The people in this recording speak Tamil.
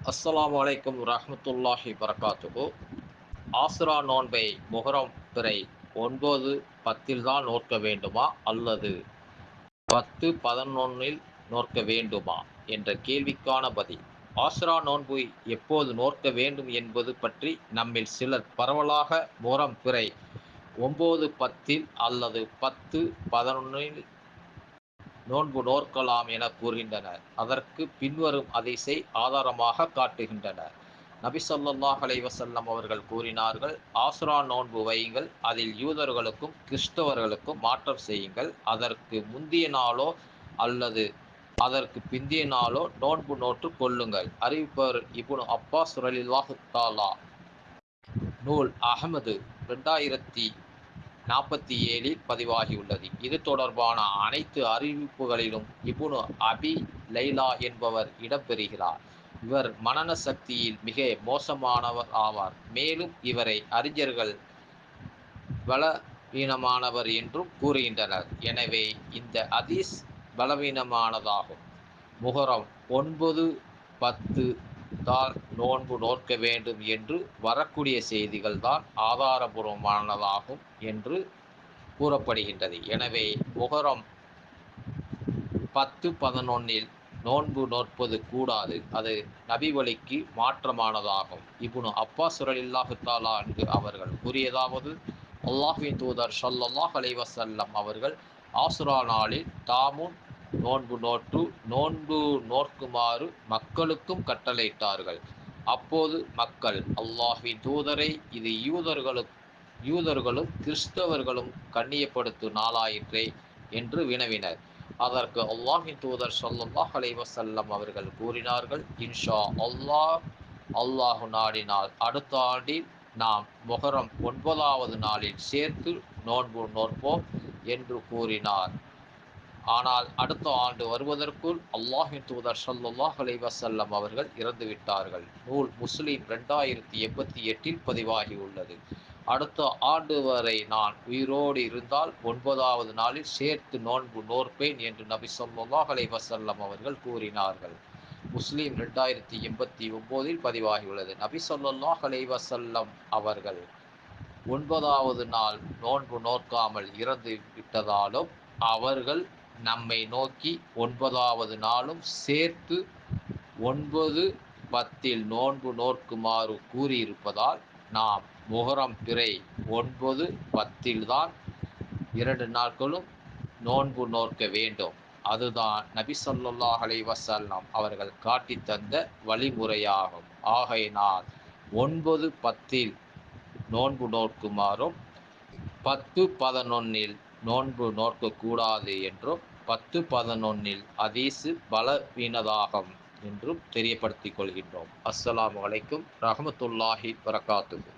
அஸ்ஸலாமு வலைக்கம் ரஹமத்துல்லாஹி வரகாத்துகு ஆசுரா நோன்பை முகரம் பிறை ஒன்பது பத்தில் தான் நோக்க வேண்டுமா? அல்லது பத்து பதினொன்னில் நோக்க வேண்டுமா? என்ற கேள்விக்கான பதில். ஆசுரா நோன்பு எப்போது நோக்க வேண்டும் என்பது பற்றி நம்மில் சிலர் பரவலாக முகரம் பிறை ஒன்பது பத்தில் அல்லது பத்து பதினொன்னில் நோன்பு நோற்கலாம் என கூறுகின்றனர். அதற்கு பின்வரும் அதிசை ஆதாரமாக காட்டுகின்றனர். நபிசல்லாஹ் அலைவசல்லம் அவர்கள் கூறினார்கள் ஆசுரா நோன்பு வையுங்கள் அதில் யூதர்களுக்கும் கிறிஸ்தவர்களுக்கும் மாற்றம் செய்யுங்கள். அதற்கு முந்திய நாளோ அல்லது அதற்கு பிந்திய நாளோ நோன்பு நோற்று கொள்ளுங்கள் அறிவிப்பவர் இபுன் அப்பா சுரலில்லாஹு தாலா நூல் அகமது ரெண்டாயிரத்தி நாற்பத்தி ஏழில் பதிவாகியுள்ளது. இது தொடர்பான அனைத்து அறிவிப்புகளிலும் இபுனு அபி லைலா என்பவர் இடம்பெறுகிறார். இவர் மனன சக்தியில் மிக மோசமானவர் ஆவார். மேலும் இவரை அறிஞர்கள் பலவீனமானவர் என்றும் கூறுகின்றனர். எனவே இந்த அதீஸ் பலவீனமானதாகும். முகரம் ஒன்பது பத்து தான் நோன்பு நோக்க வேண்டும் என்று வரக்கூடிய செய்திகள் தான் ஆதாரபூர்வமானதாகும் என்று கூறப்படுகின்றது. எனவே முகரம் பத்து பதினொன்னில் நோன்பு நோற்பது கூடாது. அது நபி வழிக்கு மாற்றமானதாகும். இப்புனு அப்பா சுரலில்லாஹு தாலா என்று அவர்கள் கூறியதாவது அல்லாஹின் தூதர் சொல்லல்லாஹ் அலைவசல்லம் அவர்கள் ஆசுரா நாளில் தாமும் நோன்பு நோற்று நோன்பு நோற்குமாறு மக்களுக்கும் கட்டளையிட்டார்கள். அப்போது மக்கள் அல்லாஹின் தூதரை இது யூதர்களும் யூதர்களும் கிறிஸ்தவர்களும் கண்ணியப்படுத்தும் நாளாயிற்றே என்று வினவினர். அதற்கு அல்லாஹின் தூதர் ஸல்லல்லாஹு அலைவசல்லம் அவர்கள் கூறினார்கள் இன்ஷா அல்லாஹ் அல்லாஹு நாடினால் அடுத்த ஆண்டில் நாம் மொஹரம் ஒன்பதாவது நாளில் சேர்த்து நோன்பு நோற்போம் என்று கூறினார். ஆனால் அடுத்த ஆண்டு வருவதற்குள் அல்லாஹின் தூதர் ஸல்லல்லாஹு அலைவசல்லம் அவர்கள் இறந்து விட்டார்கள். நூல் முஸ்லீம் ரெண்டாயிரத்தி எண்பத்தி எட்டில் பதிவாகியுள்ளது அடுத்த ஆண்டு வரை நான் உயிரோடு இருந்தால் ஒன்பதாவது நாளில் சேர்த்து நோன்பு நோற்பேன் என்று நபி ஸல்லல்லாஹு அலைவசல்லம் அவர்கள் கூறினார்கள். முஸ்லீம் ரெண்டாயிரத்தி எண்பத்தி ஒம்போதில் பதிவாகியுள்ளது நபி சொல்லாஹ் அலைவசல்லம் அவர்கள் ஒன்பதாவது நாள் நோன்பு நோக்காமல் இறந்து விட்டதாலும் அவர்கள் நம்மை நோக்கி ஒன்பதாவது நாளும் சேர்த்து ஒன்பது பத்தில் நோன்பு நோக்குமாறு கூறியிருப்பதால் நாம் முகரம் பிறை ஒன்பது பத்தில்தான் இரண்டு நாட்களும் நோன்பு நோக்க வேண்டும். அதுதான் நபி சொல்லாஹ் அலைவசல்லாம் அவர்கள் காட்டி தந்த வழிமுறையாகும். ஆகையினால் ஒன்பது பத்தில் நோன்பு நோக்குமாறும் பத்து பதினொன்னில் நோன்பு நோக்கக்கூடாது என்றும் பத்து பதினொன்னில் அதீசு பலவீனதாகும் என்றும் தெரியப்படுத்திக் கொள்கின்றோம். அஸ்ஸலாம் வலைக்கும் ரஹமத்துல்லாஹி வரகாத்துகு